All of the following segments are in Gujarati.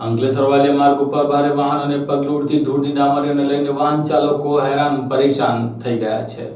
અંકલેશ્વર વાલિયા માર્ગ ઉપર ભારે વાહન અને પગલું ઉડતી ધૂળની ડામરીઓને લઈને વાહન ચાલકો હેરાન, પરેશાન થઈ ગયા છે.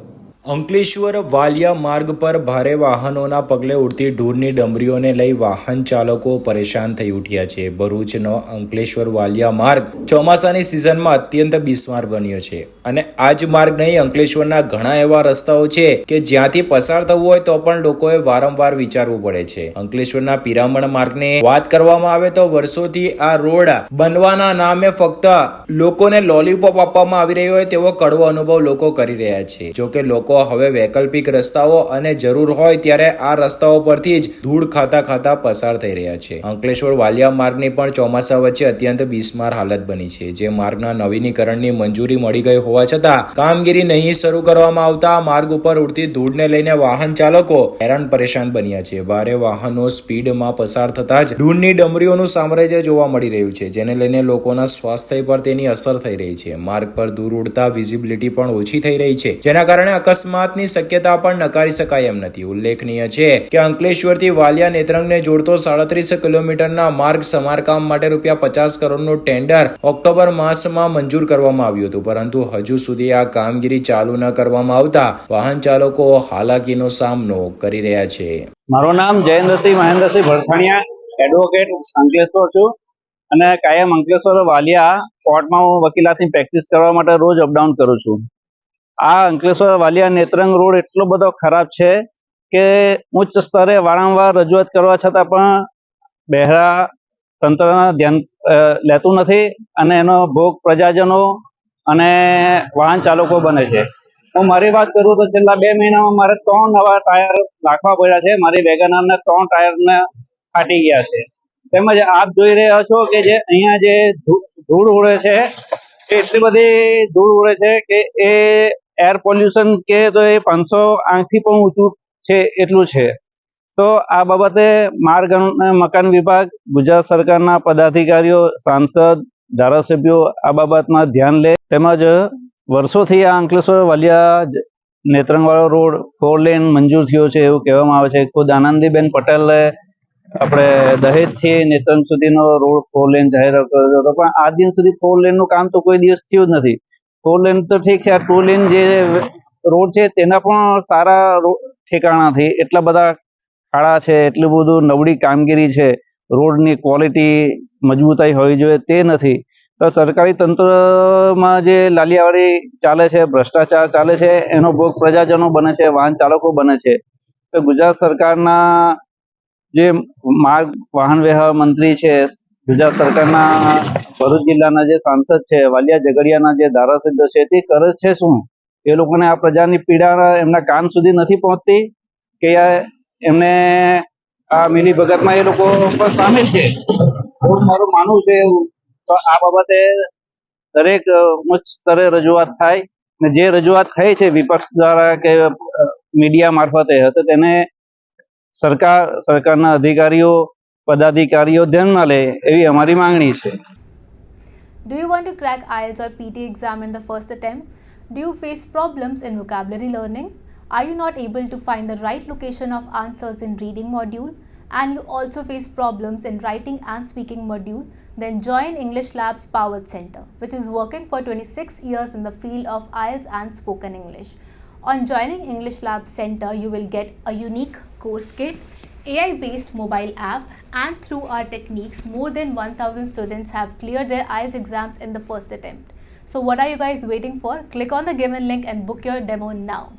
અંકલેશ્વર વાલિયા માર્ગ પર ભારે વાહનોના પગલે ઉડતી ધૂળની ડમરીઓને લઈ વાહન ચાલકો પરેશાન થઈ ઉઠ્યા છે. ભરૂચનો અંકલેશ્વર વાલિયા માર્ગ ચોમાસાની સિઝનમાં અત્યંત બિસ્માર બન્યો છે અને આ જ માર્ગ નહીં, અંકલેશ્વરના ઘણા એવા રસ્તાઓ છે કે જ્યાંથી પસાર થવું હોય તો પણ લોકોએ વારંવાર વિચારવું પડે છે. અંકલેશ્વરના પિરામણ માર્ગને વાત કરવામાં આવે તો વર્ષોથી આ રોડ બનવાના નામે ફક્ત લોકોને લોલીપોપ આપવામાં આવી રહ્યો હોય તેવો કડવો અનુભવ લોકો કરી રહ્યા છે. જો કે હવે વૈકલ્પિક રસ્તાઓ અને જરૂર હોય ત્યારે આ રસ્તાઓ પરથી જ ધૂળ ખાતા ખાતા પસાર થઈ રહ્યા છે. અંકલેશ્વર વાલિયા માર્ગની પણ ચોમાસા વચ્ચે અત્યંત બિસ્માર હાલત બની છે. જે માર્ગના નવીનીકરણની મંજૂરી મળી ગઈ હોવા છતાં કામગીરી નહીં શરૂ કરવામાં આવતા માર્ગ ઉપર ઉડતી ધૂળને લઈને વાહન ચાલકો હેરાન પરેશાન બન્યા છે. ભારે વાહનો સ્પીડમાં પસાર થતા જ ધૂળની ડમરીઓનું સામ્રાજ્ય જોવા મળી રહ્યું છે, જેને લઈને લોકોના સ્વાસ્થ્ય પર તેની અસર થઈ રહી છે. માર્ગ પર દૂર ઉડતા વિઝિબિલિટી પણ ઓછી થઈ રહી છે, જેના કારણે અકસ્માતની શક્યતા પણ નકારી શકાય એમ નથી. ઉલ્લેખનીય છે કે અંકલેશ્વરથી વાલિયા નેત્રંગને જોડતો સાડત્રીસ કિલોમીટરના માર્ગ સમારકામ માટે રૂપિયા પચાસ કરોડનું ટેન્ડર ઓક્ટોબર માસમાં મંજૂર કરવામાં આવ્યું હતું. પરંતુ હજુ સુધી આ કામગીરી ચાલુ ન કરવામાં આવતા વાહન ચાલકો હાલાકીનો સામનો કરી રહ્યા છે. મારું નામ જયેન્દ્રસિંહ મહેન્દ્રસિંહ ભરથાણિયા એડવોકેટ અંકલેશ્વર છું. અને કાયમ અંકલેશ્વર વાલિયા કોર્ટમાં હું વકીલાતની પ્રેક્ટિસ કરવા માટે રોજ અપડાઉન કરું છું. આ અંકલેશ્વર વાલિયા નેત્રંગ રોડ એટલો બધો ખરાબ છે કે ઉચ્ચ સ્તરે વારંવાર રજૂઆત કરવા છતાં પણ બહેરા તંત્રના ધ્યાન લેતું નથી અને એનો ભોગ પ્રજાજનો અને વાહન ચાલકો બને છે. હું મારી વાત કરું તો છેલ્લા બે મહિનામાં મારે ત્રણ નવા ટાયર નાખવા પડ્યા છે. મારી વેગનરના ત્રણ ટાયરને ફાટી ગયા છે. તેમજ આપ જોઈ રહ્યા છો કે જે અહીંયા જે ધૂળ ઉડે છે, એટલી બધી ધૂળ ઉડે છે કે એ એર પોલ્યુશન કે તો એ પાંચસો આંખથી પણ ઊંચું છે, એટલું છે. તો આ બાબતે માર્ગ મકાન વિભાગ, ગુજરાત સરકારના પદાધિકારીઓ, સાંસદ, ધારાસભ્યો આ બાબતમાં ધ્યાન લે. તેમજ વર્ષોથી આ અંકલેશ્વર વાલિયા નેત્રંગવાળો રોડ ફોર લેન મંજૂર થયો છે એવું કહેવામાં આવે છે. ખુદ આનંદીબેન પટેલે આપણે દહેજથી નેત્રંગ સુધીનો રોડ ફોર લેન જાહેર કર્યો હતો. પણ આ દિન સુધી ફોર લેનનું કામ તો કોઈ દિવસ થયું જ નથી. ફોર લેન તો ઠીક છે. આ ટુ લેન જે રોડ છે તેના પણ સારા ઠેકાણાથી એટલા બધા ખાડા છે, એટલું બધું નબળી કામગીરી છે, રોડની ક્વોલિટી મજબૂતાઈ હોવી જોઈએ તે નથી. તો સરકારી તંત્રમાં જે લાલિયાવાડી ચાલે છે, ભ્રષ્ટાચાર ચાલે છે, એનો ભોગ પ્રજાજનો બને છે, વાહન ચાલકો બને છે. તો ગુજરાત સરકારના જે માર્ગ, વાહન વ્યવહાર મંત્રી છે, ગુજરાત સરકારના ભરૂચ જિલ્લાના જે સાંસદ છે, વાલિયા ઝઘડિયાના જે ધારાસભ્ય છે, તે કરે છે શું? એ લોકોને આ પ્રજાની પીડા એમના કાન સુધી નથી પહોંચતી કે એમને આ મિલી ભગતમાં એ લોકો પણ સામેલ છે? મારું માનવું છે, તો આ બાબતે દરેક સ્તરે રજૂઆત થાય ને જે રજૂઆત થઈ છે વિપક્ષ દ્વારા કે મીડિયા મારફતે, તો તેને સરકાર, સરકારના અધિકારીઓ, પદાધિકારીઓ ધ્યાનમાં લે એવી અમારી માંગણી છે. Do you want to crack IELTS or PT exam in the first attempt? Do you face problems in vocabulary learning? Are you not able to find the right location of answers in reading module? And you also face problems in writing and speaking module? Then join English Labs Powered Center, which is working for 26 years in the field of IELTS and spoken English. On joining English Lab Center, you will get a unique course kit, AI based mobile app, and through our techniques, more than 1000 students have cleared their IELTS exams in the first attempt. So, what are you guys waiting for? Click on the given link and book your demo now.